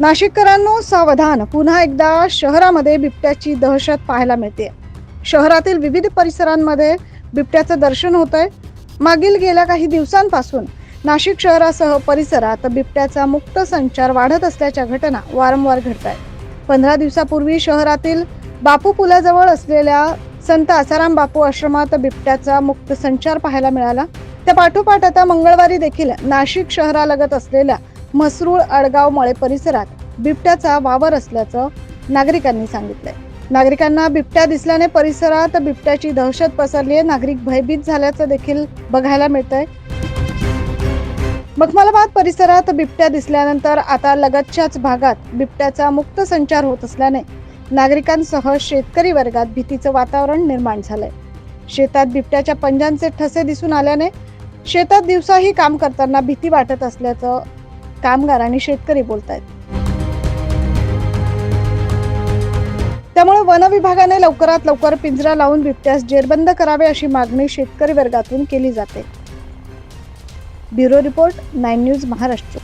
नाशिककरांनो सावधान. पुन्हा एकदा शहरामध्ये बिबट्याची दहशत पाहायला मिळते शहरातील विविध परिसरांमध्ये बिबट्याचं दर्शन होत आहे मागील गेल्या काही दिवसांपासून नाशिक शहरासह परिसरात बिबट्याचा मुक्त संचार वाढत असल्याच्या घटना वारंवार घडत आहेत पंधरा दिवसापूर्वी शहरातील बापू पुलाजवळ असलेल्या संत आसाराम बापू आश्रमात बिबट्याचा मुक्त संचार पाहायला मिळाला. त्या पाठोपाठ आता मंगळवारी देखील नाशिक शहरालगत असलेल्या म्हसरूळ अडगाव मळे परिसरात बिबट्याचा वावर असल्याचं नागरिकांनी सांगितलंय. नागरिकांना बिबट्या दिसल्याने परिसरात बिबट्याची दहशत पसरली आहे नागरिक भयभीत झाल्याचं देखील बघायला मिळतंय. मखमलाबाद परिसरात बिबट्या दिसल्यानंतर आता लगतच्याच भागात बिबट्याचा मुक्त संचार होत असल्याने नागरिकांसह शेतकरी वर्गात भीतीचं वातावरण निर्माण झालंय. शेतात बिबट्याच्या पंजांचे ठसे दिसून आल्याने शेतात दिवसाही काम करताना भीती वाटत असल्याचं कामगार आणि शेतकरी बोलत आहेत त्यामुळे वन विभागाने लवकरात लवकर पिंजरा लावून बिबट्यास जेरबंद करावे अशी मागणी शेतकरी वर्गातून केली जाते. Bureau report nine news Maharashtra.